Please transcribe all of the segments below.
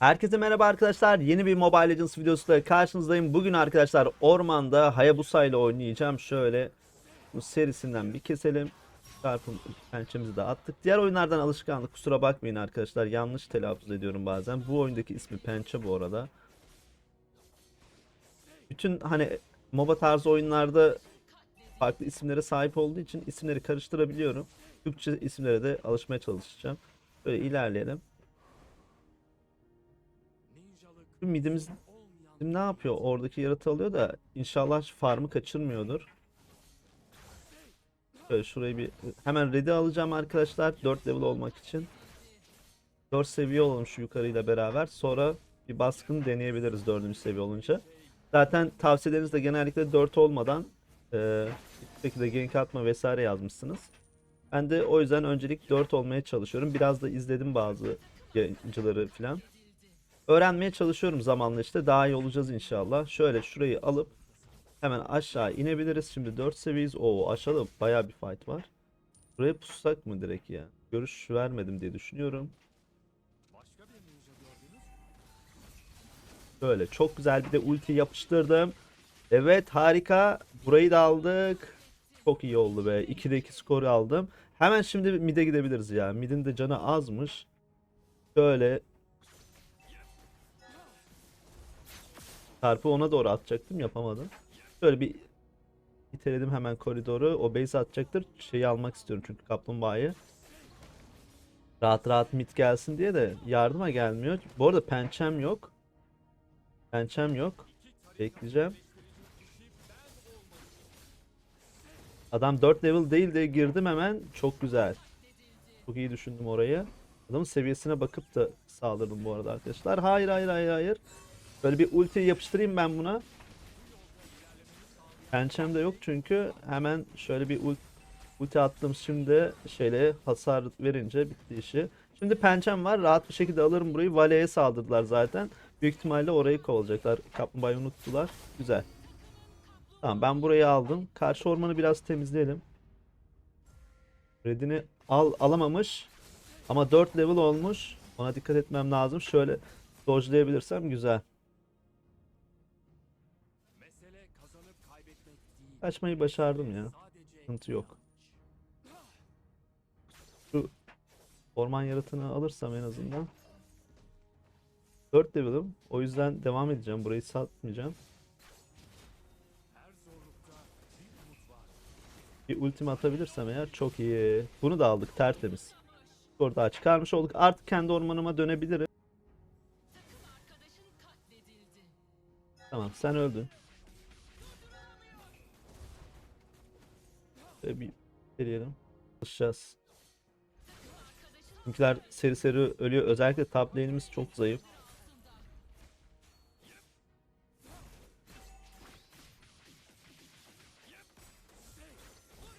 Herkese merhaba arkadaşlar. Yeni bir Mobile Legends videosuyla karşınızdayım. Bugün arkadaşlar ormanda Hayabusa ile oynayacağım. Şöyle bu serisinden bir keselim. Çarpım pençemizi de attık. Diğer oyunlardan alışkanlık kusura bakmayın arkadaşlar. Yanlış telaffuz ediyorum bazen. Bu oyundaki ismi pençe bu arada. Bütün hani MOBA tarzı oyunlarda farklı isimlere sahip olduğu için isimleri karıştırabiliyorum. Türkçe isimlere de alışmaya çalışacağım. Böyle ilerleyelim. Midimiz ne yapıyor? Oradaki yaratı alıyor da inşallah farmı kaçırmıyordur. Şöyle şurayı bir hemen ready alacağım arkadaşlar 4 level olmak için. 4 seviye olalım şu yukarıyla beraber. Sonra bir baskın deneyebiliriz 4. seviye olunca. Zaten tavsiyeleriniz de genellikle 4 olmadan e, şekilde gank atma vesaire yazmışsınız. Ben de o yüzden öncelik 4 olmaya çalışıyorum. Biraz da izledim bazı yayıncıları falan öğrenmeye çalışıyorum zamanla işte daha iyi olacağız inşallah. Şöyle şurayı alıp hemen aşağı inebiliriz. Şimdi 4 seviyeyiz. Oo aşağıda bayağı bir fight var. Buraya pussak mı direkt ya? Görüş vermedim diye düşünüyorum. Böyle çok güzel bir de ulti yapıştırdım. Evet harika. Burayı da aldık. Çok iyi oldu be. 2'de 2 skoru aldım. Hemen şimdi mid'e gidebiliriz ya. Mid'in de canı azmış. Şöyle Çarpı ona doğru atacaktım yapamadım. Şöyle bir iteledim hemen koridoru. O base atacaktır. Şeyi almak istiyorum çünkü kaplumbağayı. Rahat rahat mid gelsin diye de yardıma gelmiyor. Bu arada pençem yok. Pençem yok. Bekleyeceğim. Adam 4 level değil de girdim hemen. Çok güzel. Çok iyi düşündüm orayı. Adamın seviyesine bakıp da saldırdım bu arada arkadaşlar. Hayır hayır hayır hayır. Böyle bir ulti yapıştırayım ben buna. Pençem de yok çünkü hemen şöyle bir ult ulti attım şimdi şeyle hasar verince bitti işi. Şimdi pençem var rahat bir şekilde alırım burayı. Vale'ye saldırdılar zaten. Büyük ihtimalle orayı kovalacaklar. Kaplumbağayı unuttular. Güzel. Tamam ben burayı aldım. Karşı ormanı biraz temizleyelim. Redini al alamamış. Ama 4 level olmuş. Ona dikkat etmem lazım. Şöyle dodge'layabilirsem güzel. Mesele kazanıp kaybetmek değil. Kaçmayı başardım ya. Sıkıntı yok. Şu orman yaratığını alırsam en azından. 4 level'ım. O yüzden devam edeceğim. Burayı satmayacağım. her zorlukta bir umut var. Bir ultimi atabilirsem eğer çok iyi. Bunu da aldık tertemiz. Skor daha çıkarmış olduk. Artık kendi ormanıma dönebilirim. Tamam sen öldün. Şöyle bir deneyelim. Çalışacağız. Bizimkiler seri seri ölüyor. Özellikle top lane'imiz çok zayıf.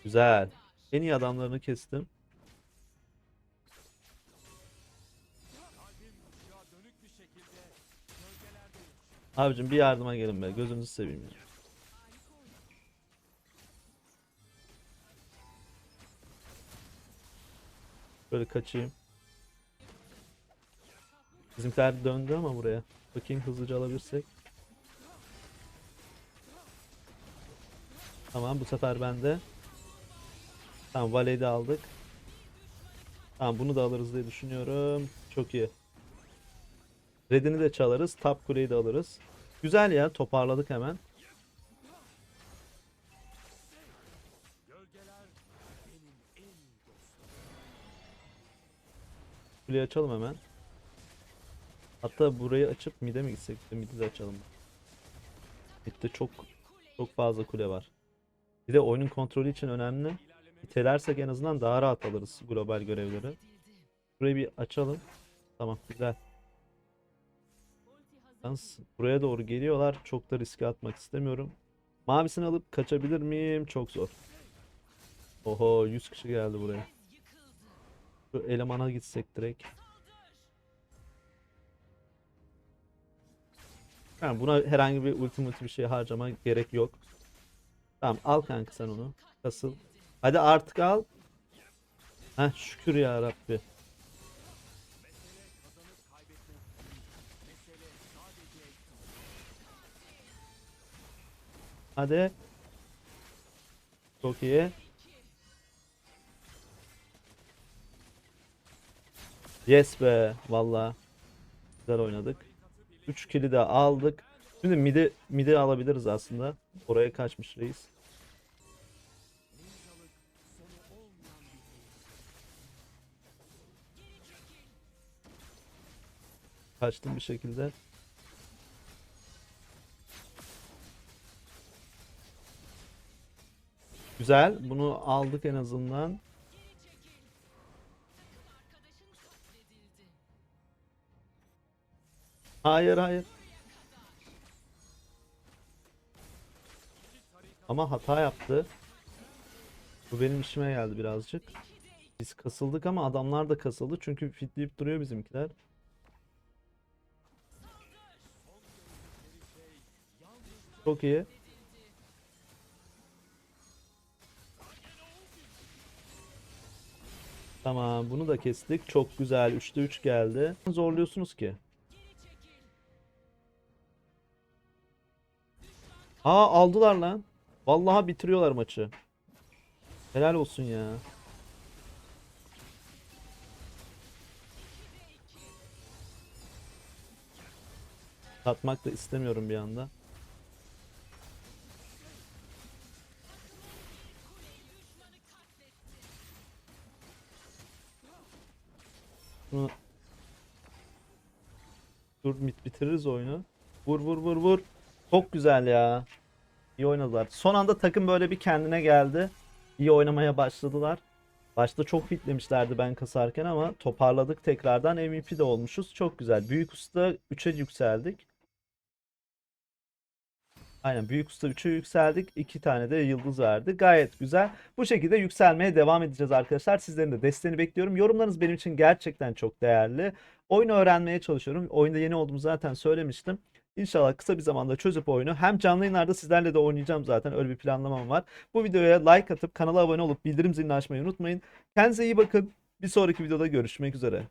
Güzel. En iyi adamlarını kestim. Abicim bir yardıma gelin be. Gözünüzü seveyim. Böyle kaçayım. Bizimkiler döndü ama buraya. Bakayım hızlıca alabilirsek. Tamam bu sefer bende. Tamam Vale'yi de aldık. Tamam bunu da alırız diye düşünüyorum. Çok iyi. Red'ini de çalarız. Top kuleyi de alırız. Güzel ya toparladık hemen. Kuleyi açalım hemen. Hatta burayı açıp mid'e mi gitsek? de Mid'i de açalım. Mid'de çok çok fazla kule var. Bir de oyunun kontrolü için önemli. İtelersek en azından daha rahat alırız global görevleri. Burayı bir açalım. Tamam güzel. Yalnız buraya doğru geliyorlar. Çok da riske atmak istemiyorum. Mavisini alıp kaçabilir miyim? Çok zor. Oho 100 kişi geldi buraya. Şu elemana gitsek direkt. Yani buna herhangi bir ulti multi bir şey harcama gerek yok. Tamam al kanka sen onu. Kasıl. Hadi artık al. Heh şükür ya Rabbi. Hadi. Çok iyi. Yes be valla. Güzel oynadık. 3 kill'i de aldık. Şimdi midi, midi alabiliriz aslında. Oraya kaçmış reis. Kaçtım bir şekilde. Güzel. Bunu aldık en azından. Hayır hayır. Ama hata yaptı. Bu benim işime geldi birazcık. Biz kasıldık ama adamlar da kasıldı çünkü fitleyip duruyor bizimkiler. Çok iyi. Tamam bunu da kestik. Çok güzel. 3'te 3 geldi. Zorluyorsunuz ki. Aa aldılar lan. Vallahi bitiriyorlar maçı. Helal olsun ya. Satmak da istemiyorum bir anda. Dur bitiririz oyunu. Vur vur vur vur. Çok güzel ya. İyi oynadılar. Son anda takım böyle bir kendine geldi. İyi oynamaya başladılar. Başta çok fitlemişlerdi ben kasarken ama toparladık tekrardan MVP de olmuşuz. Çok güzel. Büyük Usta 3'e yükseldik. Aynen Büyük Usta 3'e yükseldik. 2 tane de yıldız verdi. Gayet güzel. Bu şekilde yükselmeye devam edeceğiz arkadaşlar. Sizlerin de desteğini bekliyorum. Yorumlarınız benim için gerçekten çok değerli. Oyunu öğrenmeye çalışıyorum. Oyunda yeni olduğumu zaten söylemiştim. İnşallah kısa bir zamanda çözüp oyunu hem canlı yayınlarda sizlerle de oynayacağım zaten öyle bir planlamam var. Bu videoya like atıp kanala abone olup bildirim zilini açmayı unutmayın. Kendinize iyi bakın. Bir sonraki videoda görüşmek üzere.